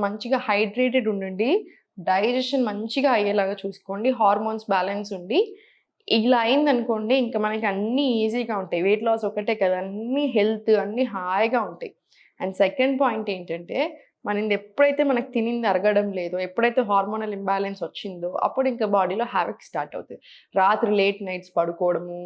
మంచిగా హైడ్రేటెడ్ ఉండండి. డైజెషన్ మంచిగా అయ్యేలాగా చూసుకోండి. హార్మోన్స్ బ్యాలెన్స్ ఉండి. ఇలా అయిందనుకోండి ఇంకా మనకి అన్నీ ఈజీగా ఉంటాయి. వెయిట్ లాస్ ఒకటే కదా. అన్నీ హెల్త్ అన్నీ హాయిగా ఉంటాయి. అండ్ సెకండ్ పాయింట్ ఏంటంటే మనది ఎప్పుడైతే మనకు తినింది అరగడం లేదు ఎప్పుడైతే హార్మోనల్ ఇంబ్యాలెన్స్ వచ్చిందో అప్పుడు ఇంకా బాడీలో హ్యావిక్ స్టార్ట్ అవుతుంది. రాత్రి లేట్ నైట్స్ పడుకోవడము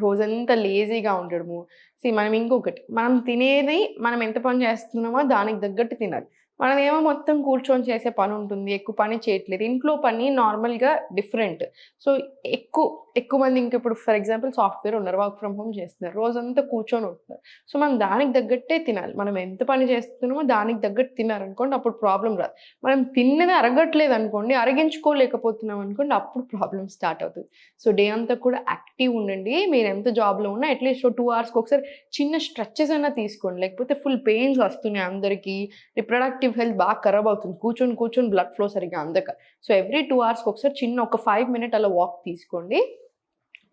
రోజంతా లేజీగా ఉండడము. సి మనం ఇంకొకటి మనం తినేది మనం ఎంత పని చేస్తున్నామో దానికి తగ్గట్టు తినాలి. మనదేమో మొత్తం కూర్చొని చేసే పని ఉంటుంది ఎక్కువ పని చేయట్లేదు. ఇంట్లో పని నార్మల్గా డిఫరెంట్. సో ఎక్కువ ఎక్కువ మంది ఇంక ఇప్పుడు ఫర్ ఎగ్జాంపుల్ సాఫ్ట్వేర్ ఉన్నారు వర్క్ ఫ్రమ్ హోమ్ చేస్తున్నారు. రోజంతా కూర్చొని ఉంటున్నారు. సో మనం దానికి తగ్గట్టే తినాలి. మనం ఎంత పని చేస్తున్నామో దానికి తగ్గట్టు తినారనుకోండి అప్పుడు ప్రాబ్లం రాదు. మనం తిన్నది అరగట్లేదు అనుకోండి అరగించుకోలేకపోతున్నాం అనుకోండి అప్పుడు ప్రాబ్లం స్టార్ట్ అవుతుంది. సో డే అంతా కూడా యాక్టివ్ ఉండండి. మీరు ఎంత జాబ్లో ఉన్నా అట్లీస్ట్ టూ అవర్స్కి ఒకసారి చిన్న స్ట్రెచెస్ అయినా తీసుకోండి. లేకపోతే ఫుల్ పెయిన్స్ వస్తున్నాయి అందరికీ. రిప్రొడక్టివ్ హెల్త్ బాగా ఖరాబ్ అవుతుంది. కూర్చొని కూర్చొని బ్లడ్ ఫ్లో సరిగ్గా అందక. సో ఎవ్రీ టూ అవర్స్కి ఒకసారి చిన్న ఒక ఫైవ్ మినిట్ అలా వాక్ తీసుకోండి.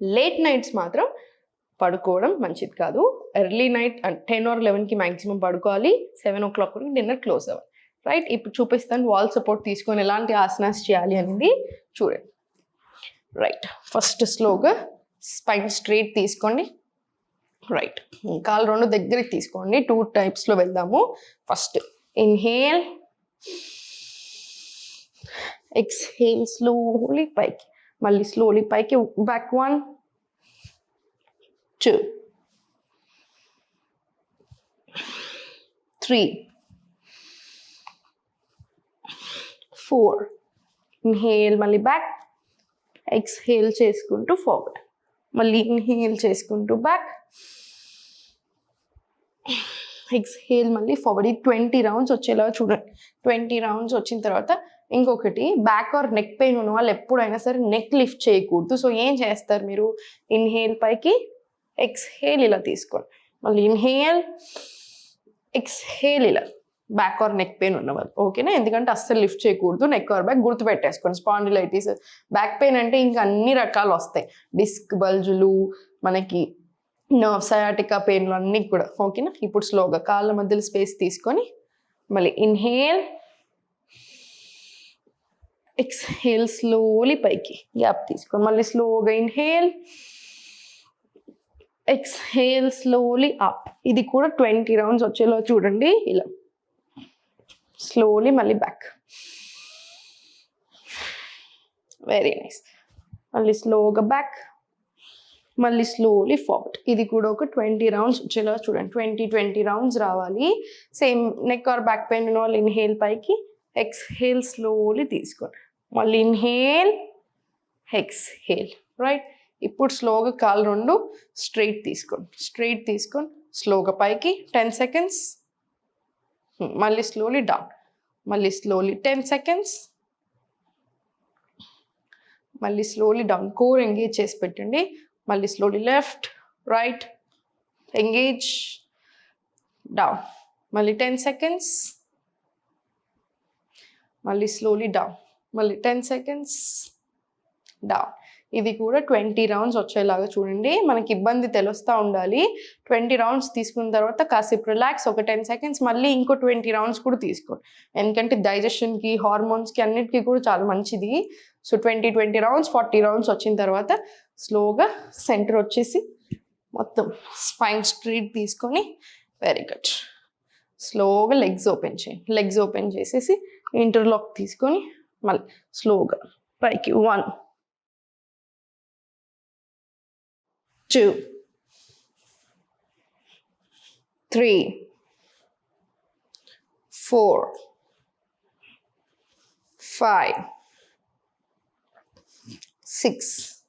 లేట్ నైట్స్ మాత్రం పడుకోవడం మంచిది కాదు. ఎర్లీ నైట్ టెన్ ఆర్ లెవెన్కి మ్యాక్సిమం పడుకోవాలి. సెవెన్ ఓ క్లాక్ వరకు డిన్నర్ క్లోజ్ అవ్వాలి. రైట్ ఇప్పుడు చూపిస్తాను వాల్ సపోర్ట్ తీసుకొని ఎలాంటి ఆసనాస్ చేయాలి అనేది చూడండి. రైట్ ఫస్ట్ స్లోగా స్పైన్ స్ట్రైట్ తీసుకోండి. రైట్ కాలు రెండు దగ్గరికి తీసుకోండి. టూ టైప్స్లో వెళ్దాము. ఫస్ట్ ఇన్హేల్ ఎక్స్హేల్ స్లోలీ పైకి. మళ్ళీ స్లోలీ పైకి back one two three four inhale మళ్ళీ బ్యాక్ ఎక్స్హేల్ చేసుకుంటూ ఫార్వర్డ్ మళ్ళీ ఇన్హేల్ చేసుకుంటూ బ్యాక్ ఎక్స్హేల్ మళ్ళీ ఫార్వర్డ్ ఈ ట్వంటీ రౌండ్స్ వచ్చేలా చూడండి. ట్వంటీ రౌండ్స్ వచ్చిన తర్వాత ఇంకొకటి బ్యాక్ ఆర్ నెక్ పెయిన్ ఉన్న వాళ్ళు ఎప్పుడైనా సరే నెక్ లిఫ్ట్ చేయకూడదు. సో ఏం చేస్తారు మీరు? ఇన్హేల్ పైకి ఎక్స్హేల్ ఇలా తీసుకోండి. మళ్ళీ ఇన్హేల్ ఎక్స్హేల్ ఇలా. బ్యాక్ ఆర్ నెక్ పెయిన్ ఉన్నవాళ్ళు ఓకేనా ఎందుకంటే అస్సలు లిఫ్ట్ చేయకూడదు. నెక్ ఆర్ బ్యాక్ గుర్తుపెట్టేసుకోండి. స్పాండిలైటిస్ బ్యాక్ పెయిన్ అంటే ఇంకా అన్ని రకాలు వస్తాయి. డిస్క్ బల్జులు మనకి నర్వ్ సయాటికా పెయిన్లు అన్నీ కూడా. ఓకేనా ఇప్పుడు స్లోగా కాళ్ళ మధ్యలో స్పేస్ తీసుకొని మళ్ళీ ఇన్హేల్ ఎక్స్హేల్ స్లోలీ పైకి. గ్యాప్ తీసుకొని మళ్ళీ స్లోగా ఇన్హేల్ ఎక్స్హేల్ స్లోలీ అప్ ఇది కూడా ట్వంటీ రౌండ్స్ వచ్చేలా చూడండి. ఇలా. స్లోలీ మళ్ళీ బ్యాక్ వెరీ నైస్ మళ్ళీ స్లోగా బ్యాక్ మళ్ళీ స్లోలీ ఫార్వర్డ్ ఇది కూడా ఒక ట్వంటీ రౌండ్స్ వచ్చేలా చూడండి. ట్వంటీ ట్వంటీ రౌండ్స్ రావాలి. Same neck or back pain ఉన్న వాళ్ళు ఇన్హేల్ పైకి. ఎక్స్హేల్ స్లోలీ తీసుకోండి. మళ్ళీ ఇన్హేల్ ఎక్స్హేల్ రైట్ ఇప్పుడు స్లోగా కాలు రెండు స్ట్రైట్ తీసుకోండి. స్ట్రైట్ తీసుకొని స్లోగా పైకి టెన్ సెకండ్స్ hmm, మళ్ళీ స్లోలీ డౌన్ మళ్ళీ స్లోలీ టెన్ సెకండ్స్ మళ్ళీ స్లోలీ డౌన్ కోర్ ఎంగేజ్ చేసి పెట్టండి. మళ్ళీ slowly left right engage down మళ్ళీ టెన్ సెకండ్స్ మళ్ళీ స్లోలీ డౌన్ మళ్ళీ టెన్ సెకండ్స్ డౌన్ ఇది కూడా ట్వంటీ రౌండ్స్ వచ్చేలాగా చూడండి. మనకి ఇబ్బంది తెలుస్తూ ఉండాలి. ట్వంటీ రౌండ్స్ తీసుకున్న తర్వాత కాసేపు రిలాక్స్ ఒక టెన్ సెకండ్స్ మళ్ళీ ఇంకో ట్వంటీ రౌండ్స్ కూడా తీసుకోండి. ఎందుకంటే డైజెషన్కి హార్మోన్స్కి అన్నిటికీ కూడా చాలా మంచిది. So twenty twenty rounds forty rounds వచ్చిన తర్వాత స్లోగా సెంటర్ వచ్చేసి మొత్తం స్పైన్ స్ట్రీట్ తీసుకొని వెరీ గుడ్ స్లోగా లెగ్స్ ఓపెన్ చేయండి. లెగ్స్ ఓపెన్ చేసేసి ఇంటర్లాక్ తీసుకొని మళ్ళీ స్లోగా. పైకి one. Two. Three. Four. Five. Six.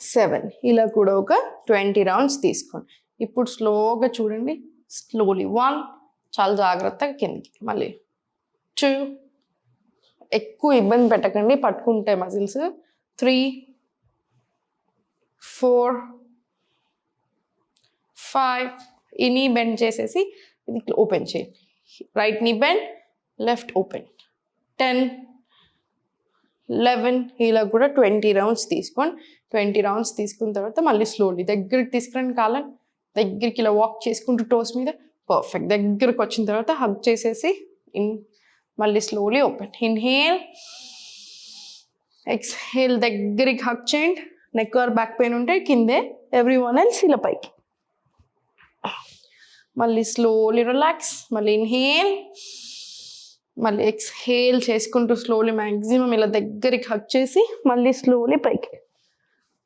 Seven. ఇలా కూడా ఒక ట్వంటీ రౌండ్స్ తీసుకోండి. ఇప్పుడు స్లోగా చూడండి. Slowly one. చాలా జాగ్రత్తగా కిందకి. మళ్ళీ టూ. ఎక్కువ ఇబ్బంది పెట్టకండి పట్టుకుంటే మజిల్స్ త్రీ ఫోర్ ఫైవ్ ఈ నీ బెండ్ చేసేసి ఇది ఓపెన్ చేయండి right knee bend left open ten eleven ఇలా కూడా ట్వంటీ రౌండ్స్ తీసుకోండి. ట్వంటీ రౌండ్స్ తీసుకున్న తర్వాత మళ్ళీ స్లోలీ దగ్గరికి తీసుకురండి కాలం దగ్గరికి ఇలా వాక్ చేసుకుంటూ టోస్ మీద. పర్ఫెక్ట్ దగ్గరకు వచ్చిన తర్వాత హగ్ చేసేసి ఇన్ మళ్ళీ స్లోలీ ఓపెన్ ఇన్హేల్ ఎక్స్హేల్ దగ్గరికి హక్ చేయండి నెక్ ఆర్ బ్యాక్ పెయిన్ ఉంటే కిందే ఎవ్రీ వన్ ఎల్స్ ఇలా పైకి. మళ్ళీ స్లోలీ రిలాక్స్ మళ్ళీ ఇన్హేల్ మళ్ళీ ఎక్స్హేల్ చేసుకుంటూ స్లోలీ మ్యాక్సిమం ఇలా దగ్గరికి హక్ చేసి మళ్ళీ స్లోలీ పైకి.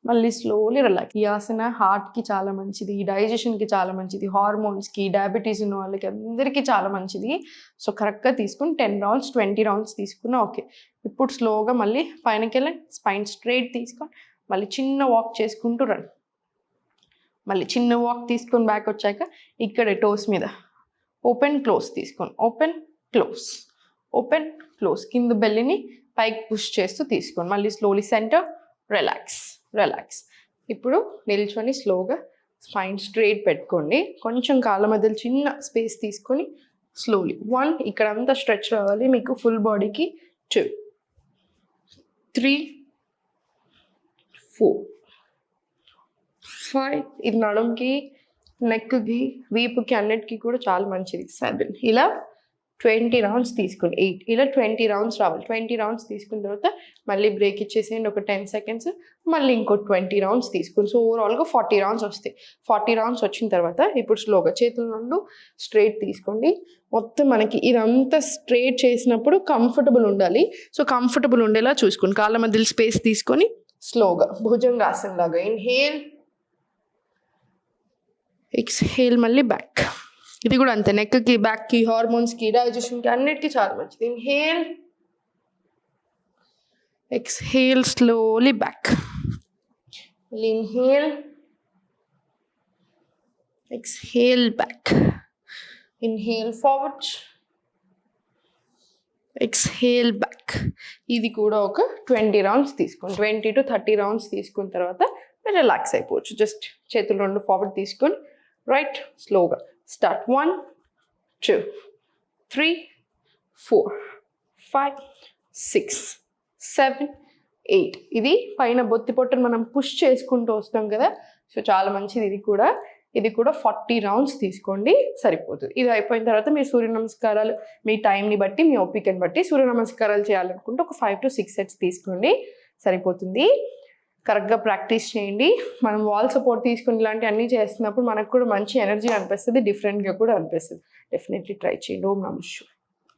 మళ్ళీ స్లోలీ రిలాక్స్ ఈ ఆసన హార్ట్కి చాలా మంచిది డైజెషన్కి చాలా మంచిది హార్మోన్స్కి డయాబెటీస్ ఉన్న వాళ్ళకి అందరికీ చాలా మంచిది. సో కరెక్ట్గా తీసుకుని టెన్ రౌండ్స్ ట్వంటీ రౌండ్స్ తీసుకున్నా ఓకే ఇప్పుడు స్లోగా మళ్ళీ పైనకి వెళ్ళండి స్పైన్ స్ట్రైట్ తీసుకొని మళ్ళీ చిన్న వాక్ చేసుకుంటూ రండి మళ్ళీ చిన్న వాక్ తీసుకొని బ్యాక్ వచ్చాక ఇక్కడ టోస్ మీద ఓపెన్ క్లోజ్ తీసుకొని ఓపెన్ క్లోజ్ ఓపెన్ క్లోజ్ కింద బెల్లిని పైకి పుష్ చేస్తూ తీసుకోండి మళ్ళీ స్లోలీ సెంటర్ రిలాక్స్ రిలాక్స్ ఇప్పుడు నిల్చొని స్లోగా స్పైన్ స్ట్రేట్ పెట్టుకోండి. కొంచెం కాళ్ళ మధ్యలో చిన్న స్పేస్ తీసుకొని స్లోలీ వన్ ఇక్కడ అంతా స్ట్రెచ్ రావాలి మీకు ఫుల్ బాడీకి టూ త్రీ ఫోర్ ఫైవ్ ఇది నడుంకి నెక్కి వీపుకి అన్నిటికీ కూడా చాలా మంచిది. సెవెన్ ఇలా ట్వంటీ రౌండ్స్ తీసుకోండి. ఎయిట్ ఇలా ట్వంటీ రౌండ్స్ రావాలి. ట్వంటీ రౌండ్స్ తీసుకున్న తర్వాత మళ్ళీ బ్రేక్ ఇచ్చేసేయండి. ఒక టెన్ సెకండ్స్. మళ్ళీ ఇంకో ట్వంటీ రౌండ్స్ తీసుకుని సో ఓవరాల్గా ఫార్టీ రౌండ్స్ వస్తాయి. ఫార్టీ రౌండ్స్ వచ్చిన తర్వాత ఇప్పుడు స్లోగా చేతుల నుండి స్ట్రైట్ తీసుకోండి. మొత్తం మనకి ఇదంతా స్ట్రైట్ చేసినప్పుడు కంఫర్టబుల్ ఉండాలి. సో కంఫర్టబుల్ ఉండేలా చూసుకోండి. కాళ్ళ మధ్యలో స్పేస్ తీసుకొని స్లోగా భుజంగాసన్ లాగా ఇన్హేల్ ఎక్స్హేల్ మళ్ళీ బ్యాక్. ఇది కూడా అంతే. నెక్కి బ్యాక్కి హార్మోన్స్కి డైజెషన్కి అన్నిటికీ చాలా మంచిది. Inhale exhale slowly back inhale exhale back inhale forward exhale back ఇది కూడా ఒక ట్వంటీ రౌండ్స్ తీసుకోండి ట్వంటీ టు థర్టీ రౌండ్స్ తీసుకున్న తర్వాత రిలాక్స్ అయిపోవచ్చు. జస్ట్ చేతులు రెండు ఫార్వర్డ్ తీసుకొని రైట్ స్లోగా start one two three four five six seven eight ఇది పైన బొత్తి పొట్టను మనం పుష్ చేసుకుంటూ వస్తాం కదా. సో చాలా మంచిది ఇది కూడా. ఇది కూడా ఫార్టీ రౌండ్స్ తీసుకోండి సరిపోతుంది. ఇది అయిపోయిన తర్వాత మీరు సూర్య నమస్కారాలు మీ టైంని బట్టి మీ ఓపికని బట్టి సూర్య నమస్కారాలు చేయాలనుకుంటే ఒక ఫైవ్ టు సిక్స్ సెట్స్ తీసుకోండి సరిపోతుంది. కరెక్ట్గా ప్రాక్టీస్ చేయండి. మనం వాల్ సపోర్ట్ తీసుకుని ఇలాంటి అన్నీ చేస్తున్నప్పుడు మనకు కూడా మంచి ఎనర్జీ అనిపిస్తుంది డిఫరెంట్గా కూడా అనిపిస్తుంది. డెఫినెట్లీ ట్రై చేయండి. ఓం నమస్కారం